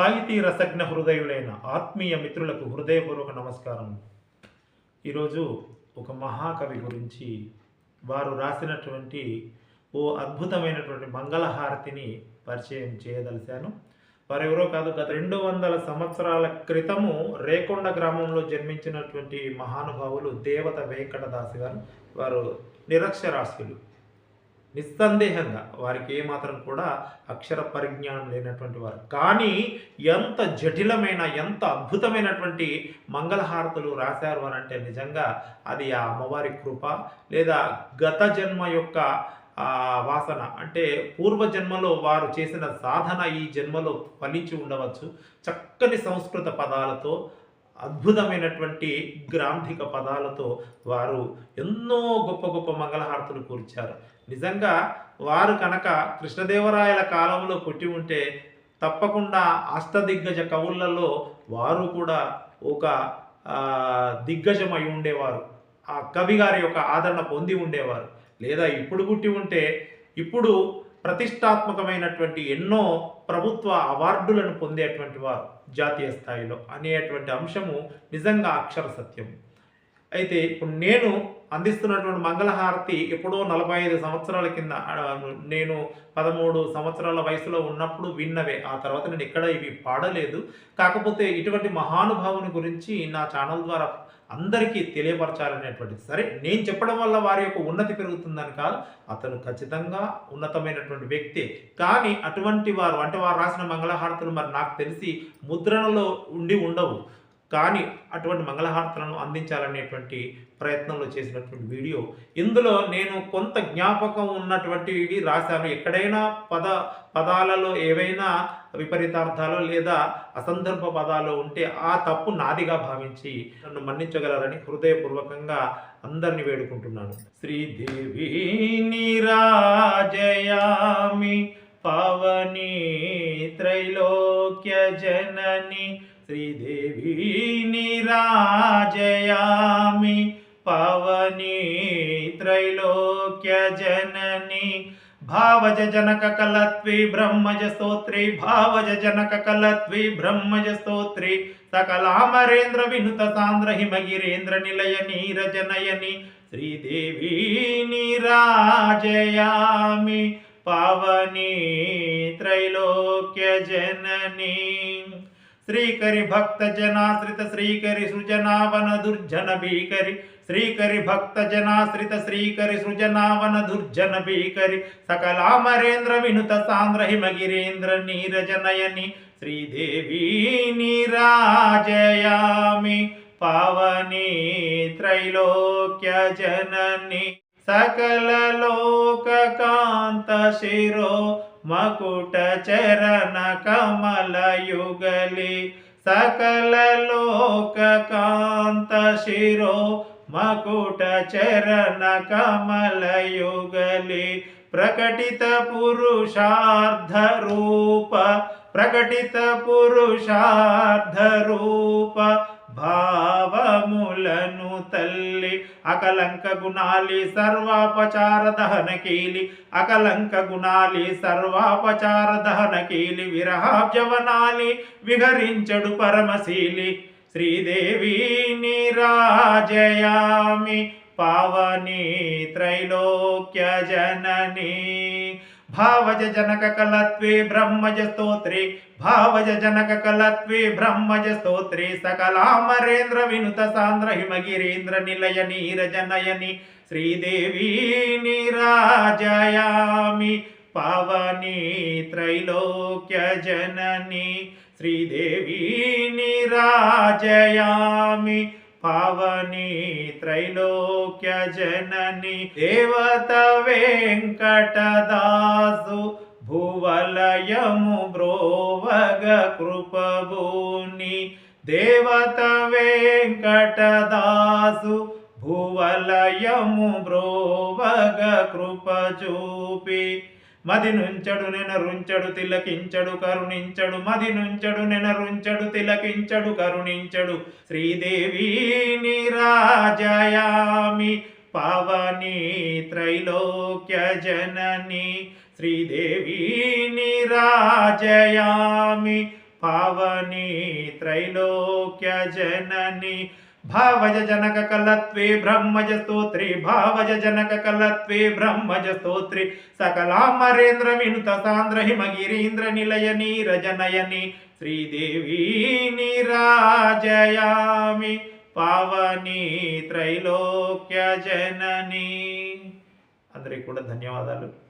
సాహితీ రసజ్ఞ హృదయులైన ఆత్మీయ మిత్రులకు హృదయపూర్వక నమస్కారం. ఈరోజు ఒక మహాకవి గురించి వారు రాసినటువంటి ఓ అద్భుతమైనటువంటి మంగళహారతిని పరిచయం చేయదలిశాను వారు ఎవరో కాదు గత రెండు వందల సంవత్సరాల క్రితము రేకొండ గ్రామంలో జన్మించినటువంటి మహానుభావులు దేవత వెంకటదాసు గారు. వారు నిరక్షరాస్యులు. నిస్సందేహంగా వారికి ఏమాత్రం కూడా అక్షర పరిజ్ఞానం లేనటువంటి వారు. కానీ ఎంత జటిలమైన ఎంత అద్భుతమైనటువంటి మంగళహారతులు రాశారు అని అంటే నిజంగా అది ఆ అమ్మవారి కృప లేదా గత జన్మ యొక్క వాసన. అంటే పూర్వజన్మలో వారు చేసిన సాధన ఈ జన్మలో ఫలించి ఉండవచ్చు. చక్కని సంస్కృత పదాలతో అద్భుతమైనటువంటి గ్రాంధిక పదాలతో వారు ఎన్నో గొప్ప గొప్ప మంగళహారతులు కూర్చారు. నిజంగా వారు కనుక కృష్ణదేవరాయల కాలంలో పుట్టి ఉంటే తప్పకుండా అష్టదిగ్గజ కవులలో వారు కూడా ఒక దిగ్గజమై ఉండేవారు. ఆ కవి గారి యొక్క ఆదరణ పొంది ఉండేవారు. లేదా ఇప్పుడు పుట్టి ఉంటే ఇప్పుడు ప్రతిష్టాత్మకమైనటువంటి ఎన్నో ప్రభుత్వ అవార్డులను పొందేటువంటి వారు జాతీయ స్థాయిలో అనేటువంటి అంశము నిజంగా అక్షర సత్యం అయితే ఇప్పుడు నేను అందిస్తున్నటువంటి మంగళహారతి ఎప్పుడో నలభై ఐదు సంవత్సరాల కింద నేను పదమూడు సంవత్సరాల వయసులో ఉన్నప్పుడు విన్నవే. ఆ తర్వాత నేను ఎక్కడ ఇవి పాడలేదు. కాకపోతే ఇటువంటి మహానుభావుని గురించి నా ఛానల్ ద్వారా అందరికీ తెలియపరచాలనేటువంటిది సరే నేను చెప్పడం వల్ల వారి యొక్క ఉన్నతి పెరుగుతుందని కాదు అతను ఖచ్చితంగా ఉన్నతమైనటువంటి వ్యక్తి. కానీ అటువంటి వారు అంటే వారు రాసిన మంగళహారతులు మరి నాకు తెలిసి ముద్రణలో ఉండి ఉండవు. కానీ అటువంటి మంగళహారతలను అందించాలనేటువంటి ప్రయత్నంలో చేసినటువంటి వీడియో. ఇందులో నేను కొంత జ్ఞాపకం ఉన్నటువంటివి రాశాను. ఎక్కడైనా పద పదాలలో ఏవైనా విపరీతార్థాలు లేదా అసందర్భ పదాలు ఉంటే ఆ తప్పు నాదిగా భావించి నన్ను మన్నించగలరని హృదయపూర్వకంగా అందరిని వేడుకుంటున్నాను. శ్రీదేవి నిరాజయామి పవని త్రైలోక్య జనని శ్రీదేవి నిరాజయామి పవని త్రైలోక్య జనని. భావజ జనక కలత్వి బ్రహ్మజ స్తోత్రి భావజ జనక కలత్వి బ్రహ్మజ స్తోత్రి సకలామరేంద్ర వినుత సాంద్ర హిమగిరేంద్ర నిలయ నీరజనయని. శ్రీదేవి నిరాజయామి పవని త్రైలోక్య జనని. श्रीकरि भक्तजनाश्रित श्रीकरि सृजनावन दुर्जन भीकरि। श्रीकरि भक्तजनाश्रित श्रीकरि सृजनावन दुर्जन भीकरि। सकलामरेन्द्र विनुत सान्द्र हिमगिरेन्द्र नीरजनयनि श्रीदेवी नीराजयामि पावनी त्रैलोक्यजननि शिरो మకుట చరణ కమల యుగలి సకల లోక కాంత శిరో. మకుట చరణ కమల యుగలి ప్రకటిత పురుషార్థ రూప ప్రకటిత పురుషార్థ రూప భావములను తల్లి అకలంక గుణాలి సర్వాపచార దహన కీలి అకలంక గుణాలి సర్వాపచార దహన కీలి విరహాబ్జవనాలి విహరించడు పరమశీలి. శ్రీదేవి నిరాజయామి. పావని త్రైలోక్య జనని. भावज जनककलत्वे ब्रह्मजस्तोत्रे भावज जनक कलत्वे ब्रह्मजस्तोत्रे सकलामरेन्द्रविनुतसान्द्र हिमगिरेन्द्रनिलयनीरजनयनि श्रीदेवी निराजयामि पावनीत्रैलोक्यजननि श्रीदेवी निराजयामि। పావని త్రైలోక్య జనని పావని త్రైలోక్య జనని దేవత వెంకటదాసు భువలయము బ్రోవగ కృపభూని దేవత వెంకటదాసు భువలయము బ్రోవగ కృప చూపి మది నుంచడు నెనరుంచడు తిలకించడు కరుణించడు మది నుంచడు నెనరుంచడు తిలకించడు కరుణించడు. శ్రీదేవి నిరాజయామి పవని త్రైలోక్య జనని. శ్రీదేవి నిరాజయామి పావని త్రైలోక్య జనని. భావజ జనక కలత్వే బ్రహ్మజ స్తోత్రి భావజ జనక కలత్వే బ్రహ్మజ స్తోత్రి సకలామరేంద్ర వినుత సాంద్ర హిమగిరీంద్ర నిలయ నీరజనయని శ్రీదేవి నిరాజయామి పావని త్రైలోక్య జనని అందరికి కూడా ధన్యవాదాలు.